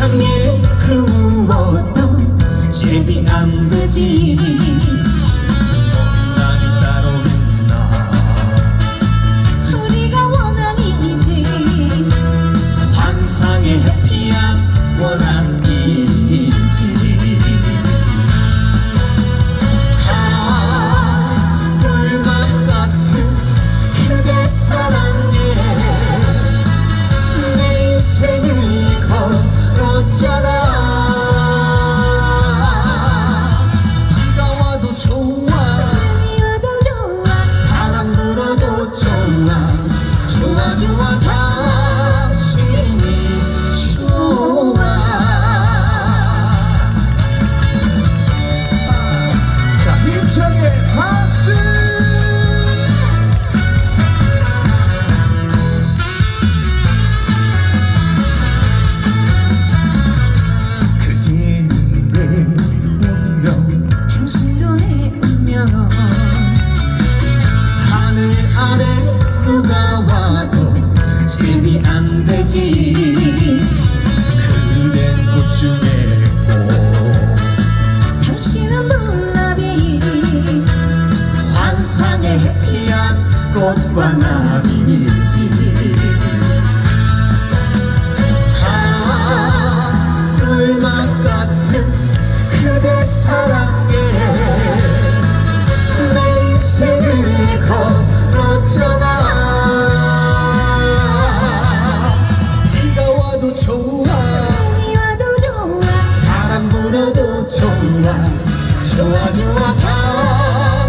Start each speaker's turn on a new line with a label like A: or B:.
A: 이 세상에 그 무엇도 제비 안 되지 좋아
B: 좋아
A: 당신이 좋아
C: 자, 힘차게 박수! 그대는 내 운명
B: 당신도 내 운명
A: 해피한 꽃과 나비지 아 꿀맛 같은 그대 사랑에 내 인생을 걸었잖아. 비가 와도 좋아.
B: 눈이 와도 좋아.
A: 바람 불어도 좋아. 좋아 좋아 다